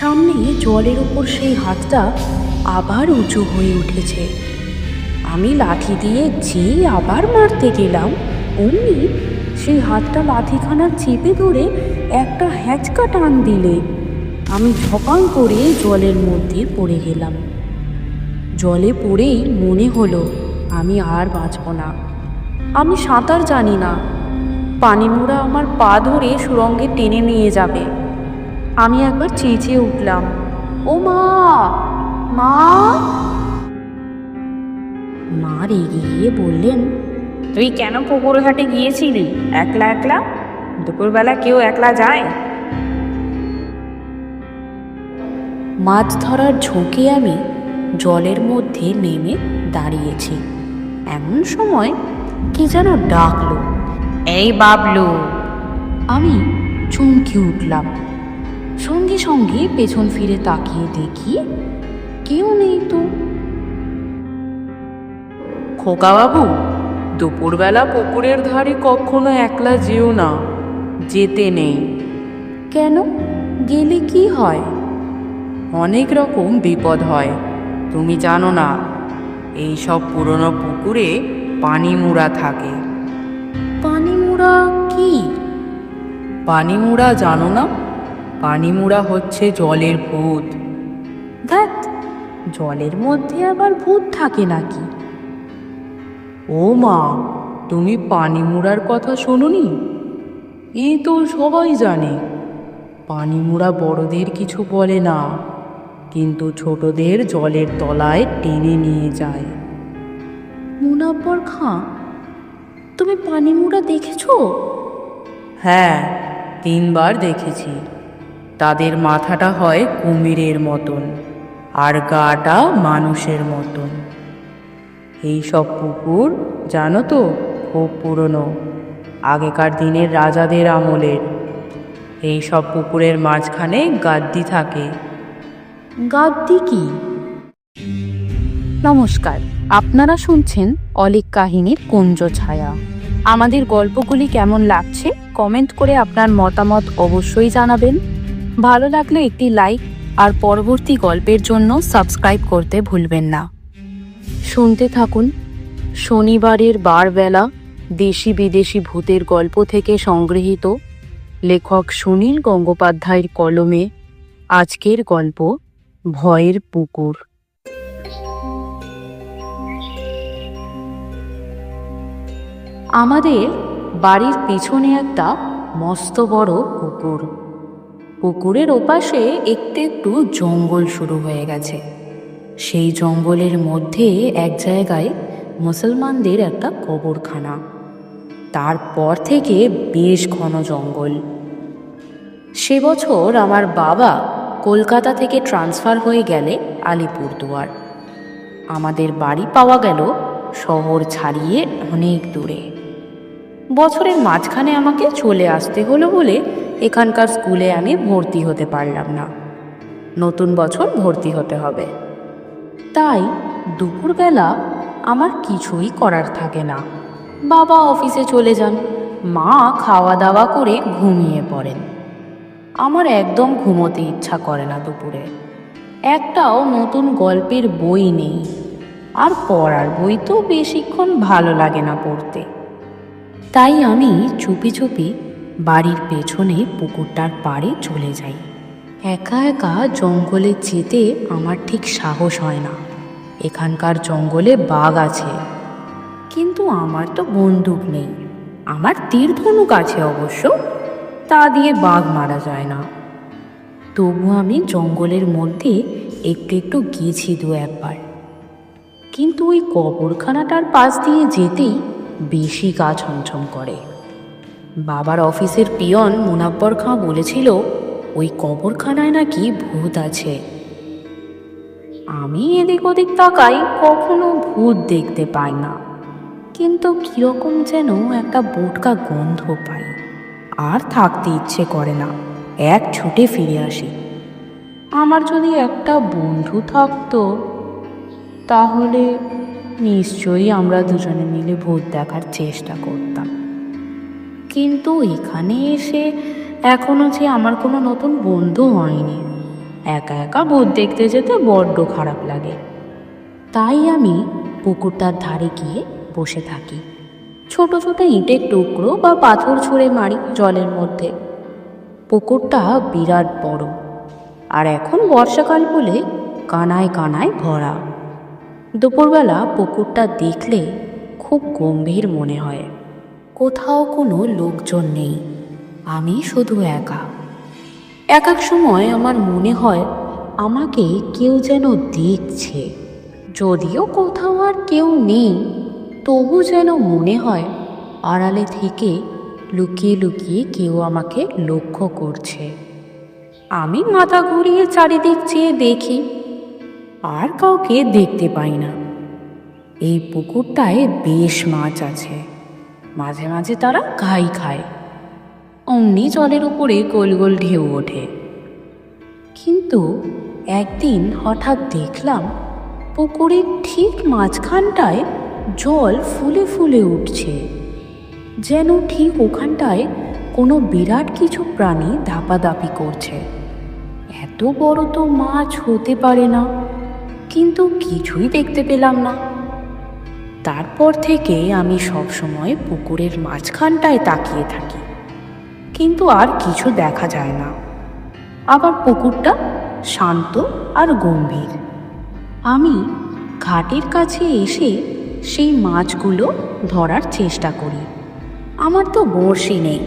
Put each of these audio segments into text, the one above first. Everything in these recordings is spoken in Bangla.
সামনে জলের ওপর সেই হাতটা আবার উঁচু হয়ে উঠেছে। আমি লাঠি দিয়ে যে আবার মারতে গেলাম, অমনি সেই হাতটা লাঠিখানা চেপে ধরে একটা হ্যাঁচকা টান দিলে। আমি ঝপাং করে জলের মধ্যে পড়ে গেলাম। জলে পড়েই মনে হলো, আমি আর বাঁচব না। আমি সাঁতার জানি না। পানিমুড়া আমার পা ধরে সুরঙ্গে টেনে নিয়ে যাবে। আমি একবার চেঁচিয়ে উঠলাম। ও মা! মা! মা রেগে গিয়ে বললেন, তুই কেন পুকুর ঘাটে গিয়েছিলি? একলা একলা? দুপুরবেলা কেউ একলা যায়? মাছ ধরার ঝোঁকে আমি জলের মধ্যে নেমে দাঁড়িয়েছি। এমন সময় কি যেন ডাকলো, এই বাবলু! আমি চমকে উঠলাম। সঙ্গে সঙ্গে পেছন ফিরে তাকিয়ে দেখি কেউ নেই তো। খোকাবাবু দুপুরবেলা পুকুরের ধারে কখনো একলা যেও না যেতে নেই। কেন? গেলে কি হয়? অনেক রকম বিপদ হয় তুমি জানো না। এই সব পুরনো পুকুরে পানি মুড়া থাকে। পানিমুড়া কি? পানিমুড়া জানো না? পানিমুড়া হচ্ছে জলের ভূত। ধ্যাত জলের মধ্যে আবার ভূত থাকে নাকি? ও মা তুমি পানিমুড়ার কথা শোনোনি? এই তো সবাই জানে। পানিমুড়া বড়দের কিছু বলে না কিন্তু ছোটদের জলের তলায় টেনে নিয়ে যায়। মুনাব্বর খাঁ তুমি পানিমুড়া দেখেছ? হ্যাঁ তিনবার দেখেছি। তাদের মাথাটা হয় কুমিরের মতন আর গাটা মানুষের মতন। এই সব পুকুর জানো তো, খুব পুরনো, আগেকার দিনের রাজাদের আমলের। এই সব পুকুরের মাঝখানে গাদ্দি থাকে। গাদ্দি কি? নমস্কার, আপনারা শুনছেন অলিক কাহিনীর কুঞ্জ ছায়া। আমাদের গল্পগুলি কেমন লাগছে, কমেন্ট করে আপনার মতামত অবশ্যই জানাবেন। ভালো লাগলে একটি লাইক আর পরবর্তী গল্পের জন্য সাবস্ক্রাইব করতে ভুলবেন না। শুনতে থাকুন শনিবারের বারবেলা দেশি বিদেশি ভূতের গল্প থেকে সংগৃহীত লেখক সুনীল গঙ্গোপাধ্যায়ের কলমে আজকের গল্প ভয়ের পুকুর। আমাদের বাড়ির পিছনে একটা মস্ত বড় পুকুর। পুকুরের ওপাশে একটু একটু জঙ্গল শুরু হয়ে গেছে। সেই জঙ্গলের মধ্যে এক জায়গায় মুসলমানদের একটা কবরখানা। তারপর থেকে বেশ ঘন জঙ্গল। সে বছর আমার বাবা কলকাতা থেকে ট্রান্সফার হয়ে গেলে আলিপুরদুয়ার। আমাদের বাড়ি পাওয়া গেল শহর ছাড়িয়ে অনেক দূরে। বছরের মাঝখানে আমাকে চলে আসতে হলো বলে এখানকার স্কুলে আমি ভর্তি হতে পারলাম না। নতুন বছর ভর্তি হতে হবে। তাই দুপুরবেলা আমার কিছুই করার থাকে না। বাবা অফিসে চলে যান। মা খাওয়া দাওয়া করে ঘুমিয়ে পড়েন। আমার একদম ঘুমোতে ইচ্ছা করে না দুপুরে। একটাও নতুন গল্পের বই নেই। আর পড়ার বই তো বেশিক্ষণ ভালো লাগে না পড়তে। তাই আমি চুপি চুপি বাড়ির পেছনে পুকুরটার পাড়ে চলে যাই। একা একা জঙ্গলে যেতে আমার ঠিক সাহস হয় না। এখানকার জঙ্গলে বাঘ আছে। কিন্তু আমার তো বন্দুক নেই। আমার তীর আছে অবশ্য। তা দিয়ে বাঘ মারা যায় না। তবু আমি জঙ্গলের মধ্যে একটু একটু গিয়েছি দু একবার। কিন্তু ওই কবরখানাটার পাশ দিয়ে যেতেই বেশি গা ছমছম করে। বাবার অফিসের পিয়ন মুনাব্বর খাঁ বলেছিল, ওই কবরখানায় নাকি ভূত আছে। আমি এদিক ওদিক তাকাই, কখনো ভূত দেখতে পাই না। কিন্তু কীরকম যেন একটা বোটকা গন্ধ পাই। আর থাকতে ইচ্ছে করে না, এক ছুটে ফিরে আসি। আমার যদি একটা বন্ধু থাকতো, তাহলে নিশ্চয়ই আমরা দুজনে মিলে ভূত দেখার চেষ্টা করতাম। কিন্তু এখানে এসে এখনও যে আমার কোনো নতুন বন্ধু হয়নি। একা একা ভূত দেখতে যেতে বড্ড খারাপ লাগে। তাই আমি পুকুরটার ধারে গিয়ে বসে থাকি। ছোট ছোট ইটের টুকরো বা পাথর ছুঁড়ে মারি জলের মধ্যে। পুকুরটা বিরাট বড় আর এখন বর্ষাকাল বলে কানায় কানায় ভরা। দুপুরবেলা পুকুরটা দেখলে খুব গম্ভীর মনে হয়। কোথাও কোনো লোকজন নেই। আমি শুধু একা। এক এক সময় আমার মনে হয় আমাকে কেউ যেন দেখছে। যদিও কোথাও আর কেউ নেই, তবু যেন মনে হয় আড়ালে থেকে লুকিয়ে লুকিয়ে কেউ আমাকে লক্ষ্য করছে। আমি মাথা ঘুরিয়ে চারিদিক চেয়ে দেখি, আর কাউকে দেখতে পাই না। এই পুকুরটায় বেশ মাছ আছে। মাঝে মাঝে তারা ঘাই খায়। অমনি জলের উপরে গোল গোল ঢেউ ওঠে। কিন্তু একদিন হঠাৎ দেখলাম পুকুরের ঠিক মাঝখানটায় জল ফুলে ফুলে উঠছে। যেন ঠিক ওখানটায় কোনো বিরাট কিছু প্রাণী ধাপাধাপি করছে। এত বড় তো মাছ হতে পারে না। কিন্তু কিছুই দেখতে পেলাম না। তারপর থেকে আমি সবসময় পুকুরের মাঝখানটায় তাকিয়ে থাকি। কিন্তু আর কিছু দেখা যায় না। আবার পুকুরটা শান্ত আর গম্ভীর। আমি ঘাটের কাছে এসে সেই মাছগুলো ধরার চেষ্টা করি। আমার তো বড়শি নেই।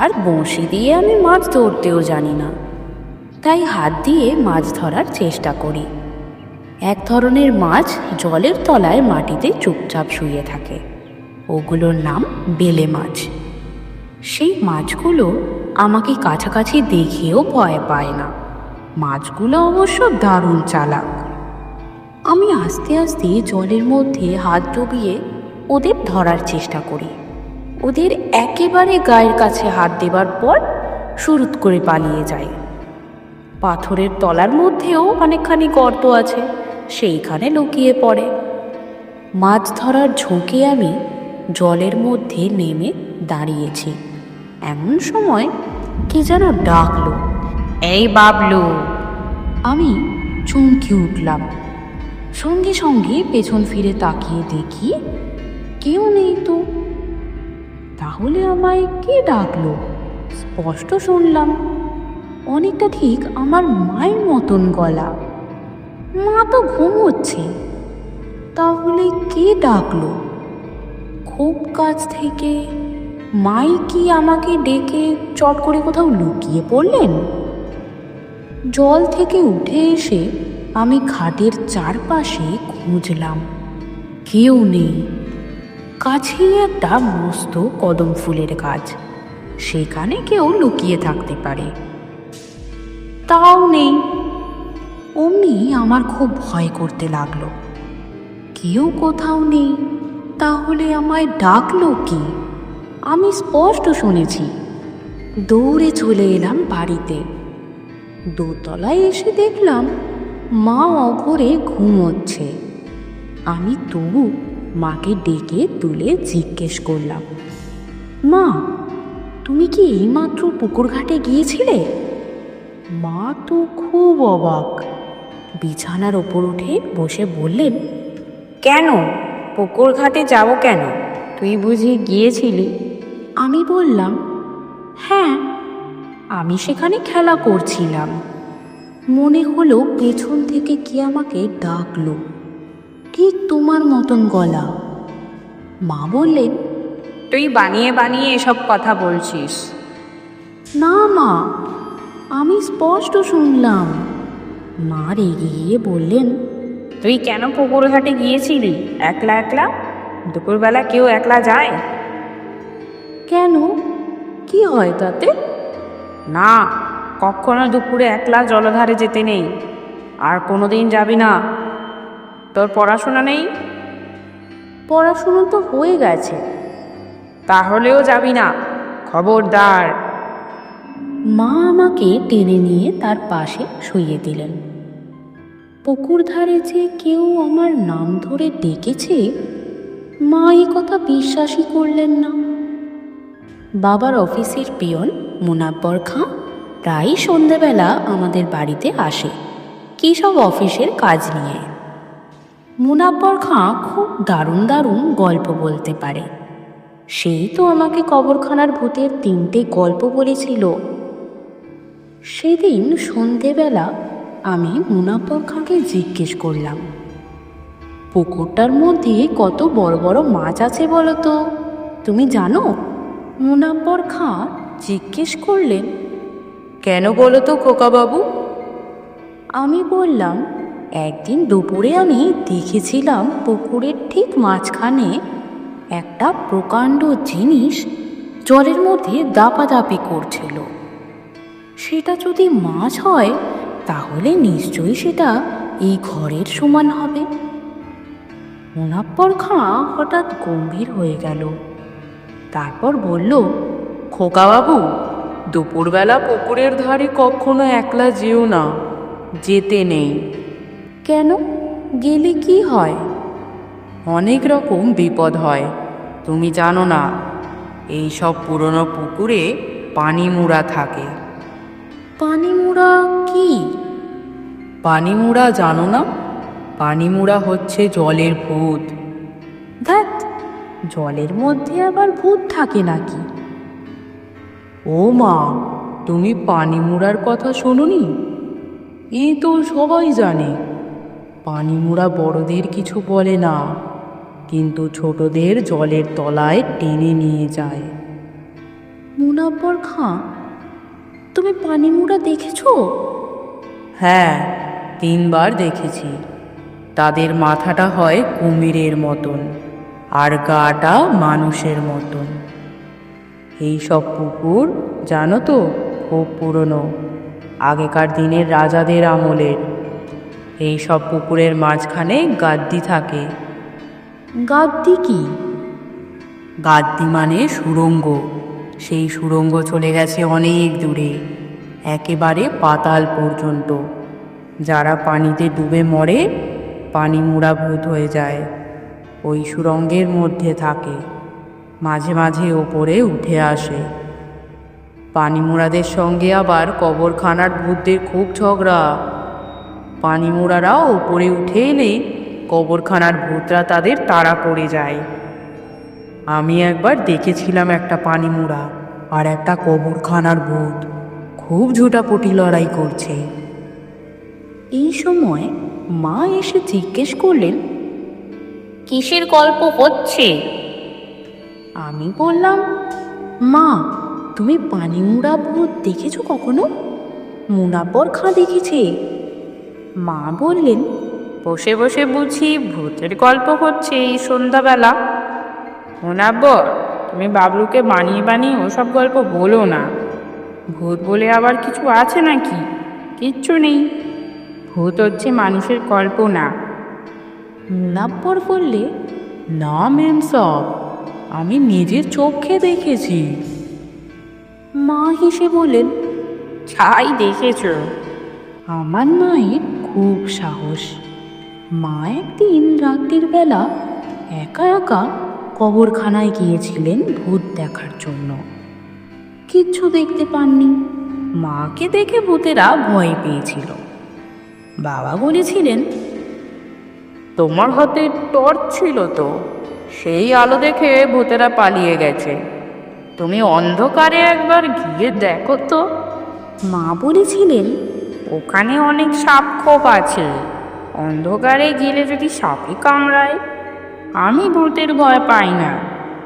আর বড়শি দিয়ে আমি মাছ ধরতেও জানি না। তাই হাত দিয়ে মাছ ধরার চেষ্টা করি। এক ধরনের মাছ জলের তলায় মাটিতে চুপচাপ শুয়ে থাকে। ওগুলোর নাম বেলে মাছ। সেই মাছগুলো আমাকে কাছাকাছি দেখেও ভয় পায় না। মাছগুলো অবশ্য দারুণ চালাক। আমি আস্তে আস্তে জলের মধ্যে হাত ডুবিয়ে ওদের ধরার চেষ্টা করি। ওদের একেবারে গায়ের কাছে হাত দেবার পর শুরুত করে পালিয়ে যায়। পাথরের তলার মধ্যেও অনেকখানি গর্ত আছে। সেইখানে লুকিয়ে পড়ে। মাছ ধরার ঝোঁকে আমি জলের মধ্যে নেমে দাঁড়িয়েছি। এমন সময় কে যেন ডাকলো, এই বাবলু! আমি চমকে উঠলাম। সঙ্গে সঙ্গে পেছন ফিরে তাকিয়ে দেখি কেউ নেই তো। তাহলে আমায় কে ডাকলো? স্পষ্ট শুনলাম, অনেকটা ঠিক আমার মায়ের মতন গলা। মা তো ঘুমোচ্ছে। তাহলে কে ডাকলো? খুব কাছ থেকে মাই কি আমাকে ডেকে চট করে কোথাও লুকিয়ে পড়লেন। জল থেকে উঠে এসে আমি ঘাটের চারপাশে খুঁজলাম। কেউ নেই। কাছেই একটা মস্ত কদম ফুলের গাছ। সেখানে কেউ লুকিয়ে থাকতে পারে। তাও নেই। অমনি আমার খুব ভয় করতে লাগল। কেউ কোথাও নেই, তাহলে আমায় ডাকলো কি? আমি স্পষ্ট শুনেছি, দৌড়ে চলে এলাম বাড়িতে। দোতলায় এসে দেখলাম মা অঘরে ঘুমোচ্ছে। আমি তবু মাকে ডেকে তুলে জিজ্ঞেস করলাম, মা, তুমি কি এইমাত্র পুকুর ঘাটে গিয়েছিলে? মা তো খুব অবাক। বিছানার ওপর উঠে বসে বললেন কেন? পুকুর ঘাটে যাব কেন? তুই বুঝি গিয়েছিলি? আমি বললাম হ্যাঁ আমি সেখানে খেলা করছিলাম। মনে হলো পেছন থেকে কি আমাকে ডাকলো। ঠিক তোমার মতন গলা। মা বললেন তুই বানিয়ে বানিয়ে এসব কথা বলছিস? না মা আমি স্পষ্ট শুনলাম। মা রেগে গিয়ে বললেন তুই কেন পুকুর ঘাটে গিয়েছিলি? একলা একলা? দুপুরবেলা কেউ একলা যায়? কেন? কি হয় তাতে? না কখনো দুপুরে একলা জলধারে যেতে নেই। আর কোনোদিন যাবি না। তোর পড়াশোনা নেই? পড়াশুনো তো হয়ে গেছে। তাহলেও যাবি না। খবরদার। মা আমাকে টেনে নিয়ে তার পাশে শুইয়ে দিলেন। পুকুর ধারে যে কেউ আমার নাম ধরে ডেকেছে, মা এই কথা বিশ্বাসই করলেন না। বাবার অফিসের পিয়ন মুনাব্বর খাঁ প্রায় সন্ধেবেলা আমাদের বাড়িতে আসে, কী সব অফিসের কাজ নিয়ে। মুনাব্বর খাঁ খুব দারুণ দারুণ গল্প বলতে পারে। সেই তো আমাকে কবরখানার ভূতের তিনটে গল্প বলেছিল। সেদিন সন্ধেবেলা আমি মুনাব্বর খাঁকে জিজ্ঞেস করলাম, পুকুরটার মধ্যে কত বড় বড় মাছ আছে বলো তো? তুমি জানো? মুনাব্বর খাঁ জিজ্ঞেস করলেন, কেন বলো তো খোকাবাবু? আমি বললাম, একদিন দুপুরে আমি দেখেছিলাম পুকুরের ঠিক মাঝখানে একটা প্রকাণ্ড জিনিস জলের মধ্যে দাপাদাপি করছিল। সেটা যদি মাছ হয়, তাহলে নিশ্চয়ই সেটা এই ঘরের সমান হবে। মুনাপ্পর খাঁ হঠাৎ গম্ভীর হয়ে গেল। তারপর বলল খোকাবাবু দুপুরবেলা পুকুরের ধারে কখনো একলা যেও না, যেতে নেই। কেন? গেলে কি হয়? অনেক রকম বিপদ হয়, তুমি জানো না। এই সব পুরনো পুকুরে পানি মুড়া থাকে। পানিমুড়া কি? পানিমুড়া জানো না? পানিমুড়া হচ্ছে জলের ভূত। ধ্যাত জলের মধ্যে আবার ভূত থাকে নাকি? ও মা তুমি পানিমুড়ার কথা শোনোনি? এ তো সবাই জানে। পানিমুড়া বড়দের কিছু বলে না কিন্তু ছোটদের জলের তলায় টেনে নিয়ে যায়। মুনাব্বর খাঁ তুমি পানিমুড়া দেখেছ? হ্যাঁ তিনবার দেখেছি। তাদের মাথাটা হয় কুমিরের মতন আর গাটা মানুষের মতন। এই সব পুকুর জানো তো খুব পুরনো আগেকার দিনের রাজাদের আমলের। এই সব পুকুরের মাঝখানে গাদ্দি থাকে। গাদ্দি কি? গাদ্দি মানে সুড়ঙ্গ সেই সুড়ঙ্গ চলে গেছে অনেক দূরে, একেবারে পাতাল পর্যন্ত। যারা পানিতে ডুবে মরে, পানি মুড়া ভূত হয়ে যায়। ওই সুড়ঙ্গের মধ্যে থাকে, মাঝে মাঝে ওপরে উঠে আসে। পানিমুড়াদের সঙ্গে আবার কবরখানার ভূতদের খুব ঝগড়া। পানিমুড়ারা ওপরে উঠে এলে কবরখানার ভূতরা তাদের তাড়া পড়ে যায়। আমি একবার দেখেছিলাম একটা পানিমুড়া আর একটা কবরখানার ভূত খুব ঝুটাপুটি লড়াই করছে। এই সময় মা এসে জিজ্ঞেস করলেন কিসের গল্প হচ্ছে? আমি বললাম মা তুমি পানিমুড়া ভূত দেখেছ কখনো? মুনাপর খাঁ দেখেছে। মা বললেন বসে বসে বুঝি ভূতের গল্প হচ্ছে এই সন্ধ্যাবেলা। মোনাব্বর তুমি বাবলুকে বানিয়ে বানিয়ে ওসব গল্প বলো না। ভূত বলে আবার কিছু আছে নাকি? কিচ্ছু নেই। ভূত হচ্ছে মানুষের কল্পনা। মুনাপ্পর বললে না ম্যাম সব আমি নিজের চোখে দেখেছি। মা হেসে বলেন ছাই দেখেছ। আমার মায়ের খুব সাহস। মা একদিন রাত্রির বেলা একা একা কবরখানায় গিয়েছিলেন ভূত দেখার জন্য। কিচ্ছু দেখতে পাননি। মাকে দেখে ভূতেরা ভয় পেয়েছিল। বাবা বলেছিলেন তোমার হাতে টর্চ ছিল তো সেই আলো দেখে ভূতেরা পালিয়ে গেছে। তুমি অন্ধকারে একবার গিয়ে দেখো তো। মা বলেছিলেন ওখানে অনেক সাপ খোপ আছে। অন্ধকারে গেলে যদি সাপে কামড়ায় আমি ভূতের ভয় পাই না,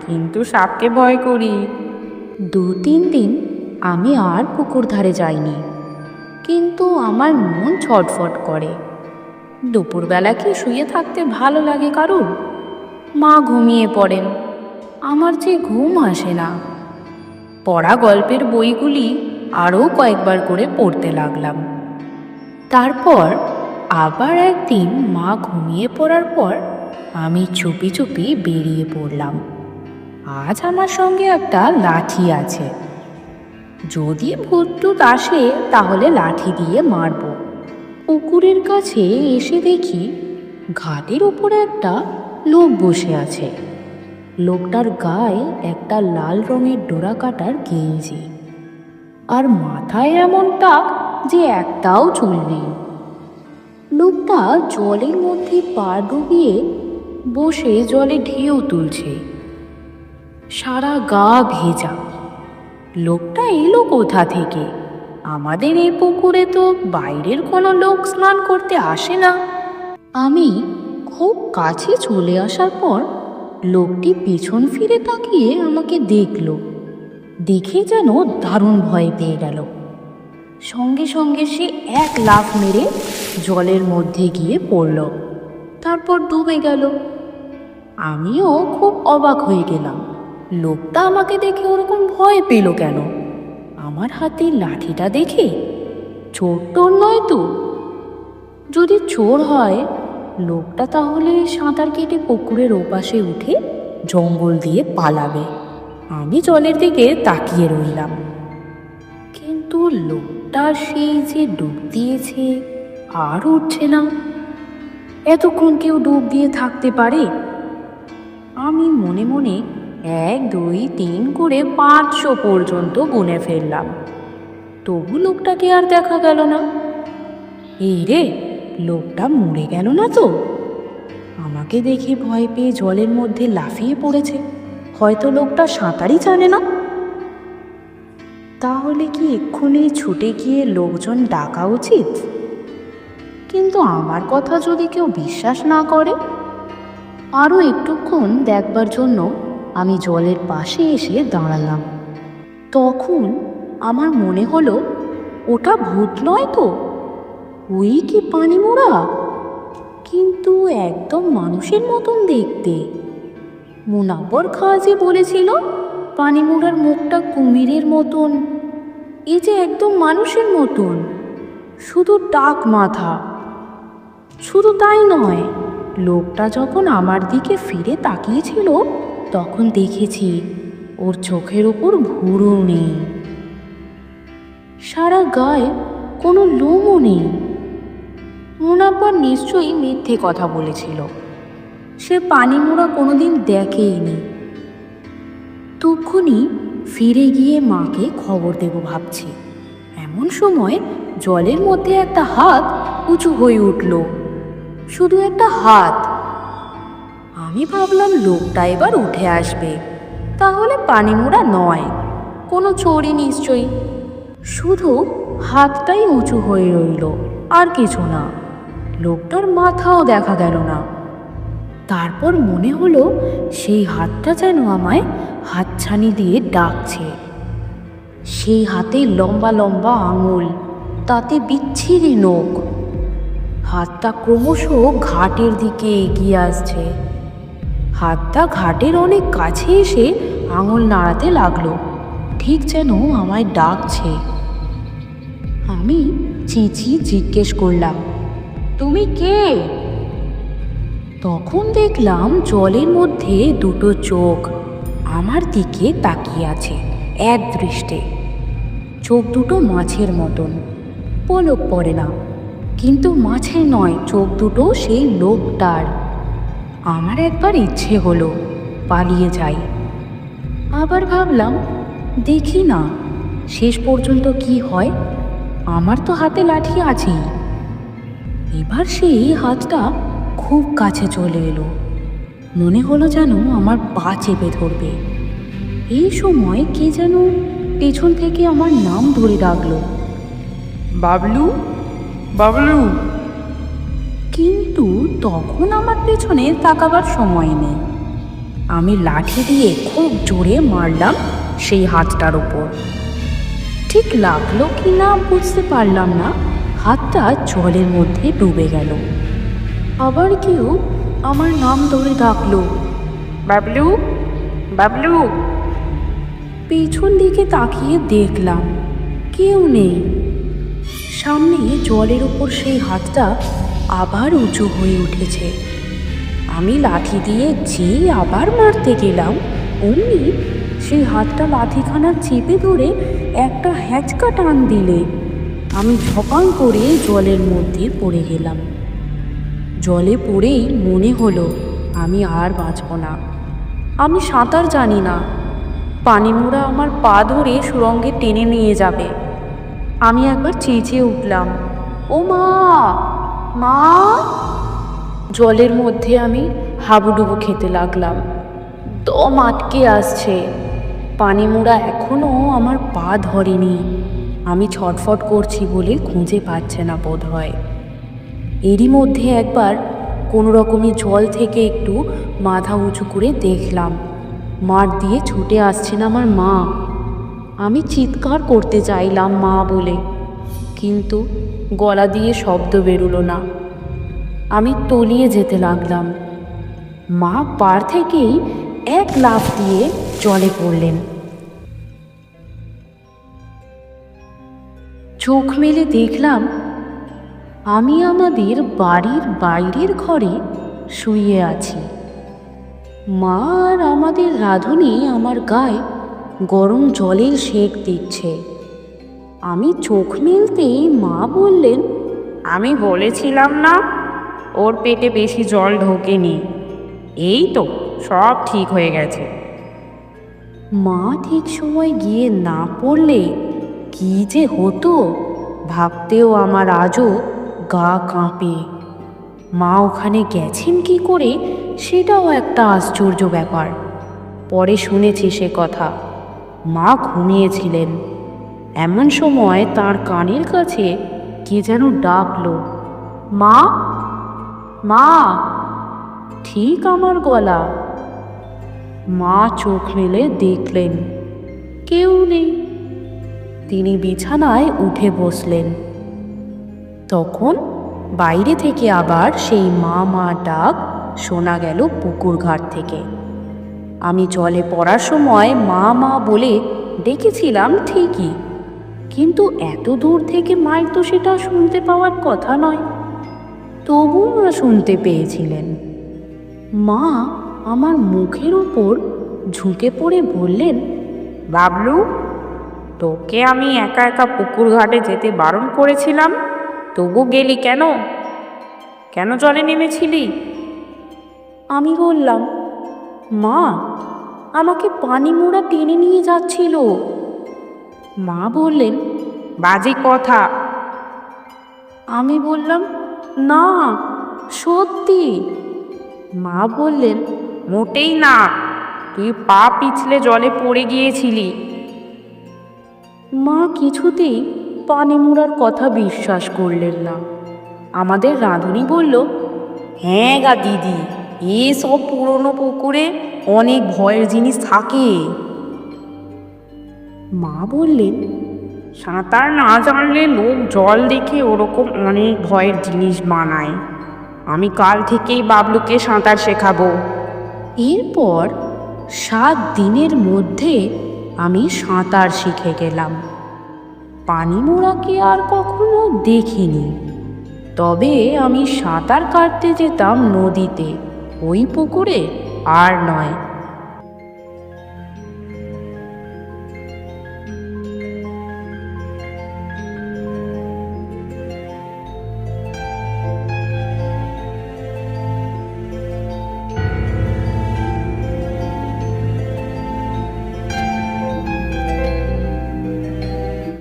কিন্তু সাপকে ভয় করি। দু তিন দিন আমি আর পুকুর ধারে যাইনি, কিন্তু আমার মন ছটফট করে। দুপুরবেলা কি শুয়ে থাকতে ভালো লাগে কারুর? মা ঘুমিয়ে পড়েন, আমার যে ঘুম আসে না। পড়া গল্পের বইগুলি আরও কয়েকবার করে পড়তে লাগলাম। তারপর আবার একদিন মা ঘুমিয়ে পড়ার পর আমি চুপি চুপি বেরিয়ে পড়লাম। আজ আমার সঙ্গে একটা লাঠি আছে। যদি ভূতটুত আসে, তাহলে লাঠি দিয়ে মারব। পুকুরের কাছে এসে দেখি, ঘাটের উপরে একটা লোক বসে আছে। লোকটার গায়ে একটা লাল রঙের ডোরা কাটার গেঞ্জি। আর মাথায় এমন টাক যে একটাও চুল নেই। লোকটা জলের মধ্যে পা ডুবিয়ে বসে জলে ঢেউ তুলছে। সারা গা ভেজা। লোকটা এলো কোথা থেকে? আমাদের এই পুকুরে তো বাইরের কোনো লোক স্নান করতে আসে না। আমি খুব কাছে চলে আসার পর লোকটি পেছন ফিরে তাকিয়ে আমাকে দেখল। দেখে যেন দারুণ ভয় পেয়ে গেল। সঙ্গে সঙ্গে সে এক লাফ মেরে জলের মধ্যে গিয়ে পড়ল। তারপর ডুবে গেল। আমিও খুব অবাক হয়ে গেলাম। লোকটা আমাকে দেখে ওরকম ভয় পেল কেন? আমার হাতে লাঠিটা দেখে? চোর টোর নয় তো? যদি চোর হয়, লোকটা তাহলে সাঁতার কেটে পুকুরের ওপাশে উঠে জঙ্গল দিয়ে পালাবে। আমি জলের দিকে তাকিয়ে রইলাম। কিন্তু লোকটা সেই যে ডুব দিয়েছে, আর উঠছে না। এতক্ষণ কেউ ডুব দিয়ে থাকতে পারে? আমি মনে মনে এক, দুই, তিন করে পাঁচশো পর্যন্ত গুনে ফেললাম। তবু লোকটাকে আর দেখা গেল না। এই রে, লোকটা মরে গেল না তো? আমাকে দেখে ভয় পেয়ে জলের মধ্যে লাফিয়ে পড়েছে। হয়তো লোকটা সাঁতারই জানে না। তাহলে কি এক্ষুনি ছুটে গিয়ে লোকজন ডাকা উচিত? কিন্তু আমার কথা যদি কেউ বিশ্বাস না করে আরও একটুক্ষণ দেখবার জন্য আমি জলের পাশে এসে দাঁড়ালাম। তখন আমার মনে হলো, ওটা ভূত নয় তো? ওই কি পানি মোড়া? কিন্তু একদম মানুষের মতন দেখতে। মুনাব্বর যে বলেছিল পানিমোড়ার মুখটা কুমিরের মতন। এই যে একদম মানুষের মতন। শুধু টাক মাথা। শুধু তাই নয় লোকটা যখন আমার দিকে ফিরে তাকিয়েছিল, তখন দেখেছি ওর চোখের ওপর ভুরু নেই। সারা গায়ে কোনো লোমও নেই। মুনাব্বার নিশ্চয়ই মিথ্যে কথা বলেছিল। সে পানি পানিমোড়া কোনোদিন দেখেইনি। তক্ষুনি ফিরে গিয়ে মাকে খবর দেব ভাবছি। এমন সময় জলের মধ্যে একটা হাত উঁচু হয়ে উঠল। শুধু একটা হাত। আমি ভাবলাম লোকটা এবার উঠে আসবে। তাহলে পানিমোড়া নয়, কোনো চোরই নিশ্চয়ই। শুধু হাতটাই উঁচু হয়ে রইল, আর কিছু না। লোকটার মাথাও দেখা গেল না। তারপর মনে হলো সেই হাতটা যেন আমায় হাতছানি দিয়ে ডাকছে। সেই হাতে লম্বা লম্বা আঙুল, তাতে বিচ্ছিরি নোখ। হাতটা ক্রমশ ঘাটের দিকে এগিয়ে আসছে। হাতটা ঘাটের অনেক কাছে এসে আঙুল নাড়াতে লাগল। ঠিক যেন আমায় ডাকছে। আমি চেঁচিয়ে জিজ্ঞেস করলাম, তুমি কে? তখন দেখলাম জলের মধ্যে দুটো চোখ আমার দিকে তাকিয়ে আছে এক দৃষ্টে চোখ দুটো মাছের মতন, পলক পড়ে না। কিন্তু মাছের নয়, চোখ দুটো সেই লোকটার। আমার একবার ইচ্ছে হলো পালিয়ে যাই। আবার ভাবলাম, দেখি না, শেষ পর্যন্ত কি হয়? আমার তো হাতে লাঠি আছেই। এবার সেই হাতটা খুব কাছে চলে এলো। মনে হলো যেন আমার পা চেপে ধরবে। এই সময় কে যেন পেছন থেকে আমার নাম ধরে ডাকলো। বাবলু? বাবলু। কিন্তু তখন আমার পেছনে তাকাবার সময় নেই। আমি লাঠি দিয়ে খুব জোরে মারলাম সেই হাতটার ওপর ঠিক লাগল কি না বুঝতে পারলাম না, হাতটা জলের মধ্যে ডুবে গেল। আবার কেউ আমার নাম ধরে ডাকলো, বাবলু বাবলু। পেছন দিকে তাকিয়ে দেখলাম, কেউ নেই। সামনে জলের ওপর সেই হাতটা আবার উঁচু হয়ে উঠেছে। আমি লাঠি দিয়ে যে আবার মারতে গেলাম, অমনি সেই হাতটা লাঠিখানা চেপে ধরে একটা হ্যাঁচকা টান দিলে। আমি ঝপাং করে জলের মধ্যে পড়ে গেলাম। জলে পড়েই মনে হলো, আমি আর বাঁচব না। আমি সাঁতার জানি না। পানিমুড়া আমার পা ধরে সুরঙ্গে টেনে নিয়ে যাবে। আমি একবার চেঁচিয়ে উঠলাম। ও মা! মা! জলের মধ্যে আমি হাবুডুবু খেতে লাগলাম। দম আটকে আসছে। পানিমুড়া এখনও আমার পা ধরেনি। আমি ছটফট করছি বলে খুঁজে পাচ্ছে না বোধ হয় এরই মধ্যে একবার কোনো রকমে জল থেকে একটু মাথা উঁচু করে দেখলাম। মাঠ দিয়ে ছুটে আসছেন আমার মা। আমি চিৎকার করতে চাইলাম মা বলে। কিন্তু গলা দিয়ে শব্দ বেরুলো না। আমি তলিয়ে যেতে লাগলাম। মা পার থেকেই এক লাফ দিয়ে জলে পড়লেন। চোখ মেলে দেখলাম আমি আমাদের বাড়ির বাইরের ঘরে শুয়ে আছি। মা আর আমাদের রাঁধুনি আমার গায়ে গরম জলের সেক দিচ্ছে। আমি চোখ মেলতেই মা বললেন আমি বলেছিলাম না ওর পেটে বেশি জল ঢোকেনি। এই তো সব ঠিক হয়ে গেছে। মা ঠিক সময় গিয়ে না পড়লে কি যে হতো ভাবতেও আমার আজও গা কাঁপে। মা ওখানে গেছেন কি করে সেটাও একটা আশ্চর্য ব্যাপার। পরে শুনেছি সে কথা। মা ঘুমিয়েছিলেন। এমন সময় তার কানের কাছে কে যেন ডাকলো, মা মা, ঠিক আমার গলা। মা চোখ মেলে দেখলেন, কেউ নেই। তিনি বিছানায় উঠে বসলেন। তখন বাইরে থেকে আবার সেই মা মা ডাক শোনা গেল পুকুর ঘাট থেকে। আমি জলে পড়ার সময় মা মা বলে ডেকেছিলাম ঠিকই। কিন্তু এত দূর থেকে মায়ের তো সেটা শুনতে পাওয়ার কথা নয়। তবু মা শুনতে পেয়েছিলেন। মা আমার মুখের ওপর ঝুঁকে পড়ে বললেন, বাবলু, তোকে আমি একা একা পুকুর ঘাটে যেতে বারণ করেছিলাম, তবু গেলি কেন? কেন জলে নেমেছিলি? আমি বললাম মা আমাকে পানি মোড়া টেনে নিয়ে যাচ্ছিল। মা বললেন বাজে কথা। আমি বললাম না সত্যি। মা বললেন মোটেই না তুই পা পিছলে জলে পড়ে গিয়েছিলি। মা কিছুতেই পানি মুড়ার কথা বিশ্বাস করলেন না। আমাদের রাঁধুনি বলল হ্যাঁ গা দিদি এসব পুরনো পুকুরে অনেক ভয়ের জিনিস থাকে। মা বললেন, সাঁতার না জানলে লোক জল দেখে ওরকম অনেক ভয়ের জিনিস বানায়। আমি কাল থেকেই বাবলুকে সাঁতার শেখাবো। এরপর সাত দিনের মধ্যে আমি সাঁতার শিখে গেলাম। পানি মোড়াকে আর কখনো দেখিনি। তবে আমি সাঁতার কাটতে যেতাম নদীতে। ওই পুকুরে আর নয়।